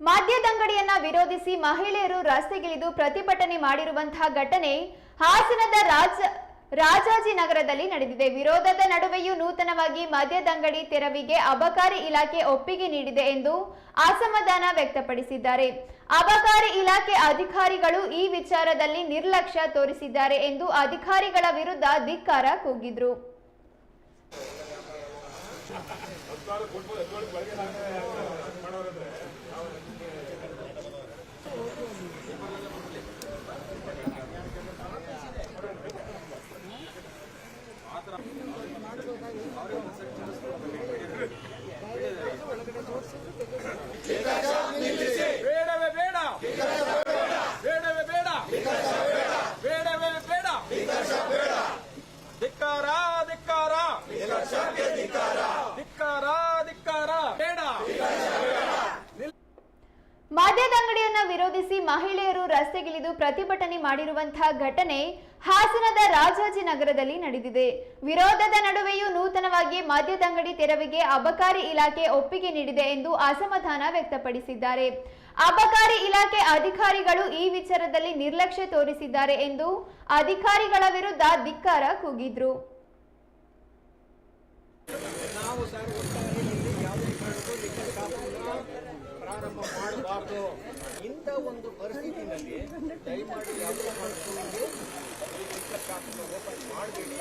ಮದ್ಯದಂಗಡಿಯನ್ನ ವಿರೋಧಿಸಿ ಮಹಿಳೆಯರು ರಸ್ತೆಗಿಳಿದು ಪ್ರತಿಭಟನೆ ಮಾಡಿರುವಂತಹ ಘಟನೆ ಹಾಸನದ ರಾಜ ರಾಜಾಜಿನಗರದಲ್ಲಿ ನಡೆದಿದೆ. ವಿರೋಧದ ನಡುವೆಯೂ ನೂತನವಾಗಿ ಮದ್ಯದಂಗಡಿ ತೆರವಿಗೆ ಅಬಕಾರಿ ಇಲಾಖೆ ಒಪ್ಪಿಗೆ ನೀಡಿದೆ ಎಂದು ಅಸಮಾಧಾನ ವ್ಯಕ್ತಪಡಿಸಿದ್ದಾರೆ. ಅಬಕಾರಿ ಇಲಾಖೆ ಅಧಿಕಾರಿಗಳು ಈ ವಿಚಾರದಲ್ಲಿ ನಿರ್ಲಕ್ಷ್ಯ ತೋರಿಸಿದ್ದಾರೆ ಎಂದು ಅಧಿಕಾರಿಗಳ ವಿರುದ್ಧ ಧಿಕ್ಕಾರ ಕೂಗಿದ್ರು. ಮದ್ಯದಂಗಡಿಯನ್ನ ವಿರೋಧಿಸಿ ಮಹಿಳೆಯರು ರಸ್ತೆಗಿಳಿದು ಪ್ರತಿಭಟನೆ ಮಾಡಿರುವಂತಹ ಘಟನೆ ಹಾಸನದ ರಾಜಾಜಿನಗರದಲ್ಲಿ ನಡೆದಿದೆ. ವಿರೋಧದ ನಡುವೆಯೂ ನೂತನವಾಗಿ ಮದ್ಯದಂಗಡಿ ತೆರವಿಗೆ ಅಬಕಾರಿ ಇಲಾಖೆ ಒಪ್ಪಿಗೆ ನೀಡಿದೆ ಎಂದು ಅಸಮಾಧಾನ ವ್ಯಕ್ತಪಡಿಸಿದ್ದಾರೆ. ಅಬಕಾರಿ ಇಲಾಖೆ ಅಧಿಕಾರಿಗಳು ಈ ವಿಚಾರದಲ್ಲಿ ನಿರ್ಲಕ್ಷ್ಯ ತೋರಿಸಿದ್ದಾರೆ ಎಂದು ಅಧಿಕಾರಿಗಳ ವಿರುದ್ಧ ಧಿಕ್ಕಾರ ಕೂಗಿದ್ರು. ಪ್ರಾರಂಭ ಮಾಡಬಾರ್ದು ಇಂಥ ಒಂದು ಪರಿಸ್ಥಿತಿನಲ್ಲಿ ದಯಮಾಡಿ ಯಾವುದೇ ಮಾಡಿಕೊಂಡು ಓಪನ್ ಮಾಡಬೇಡಿ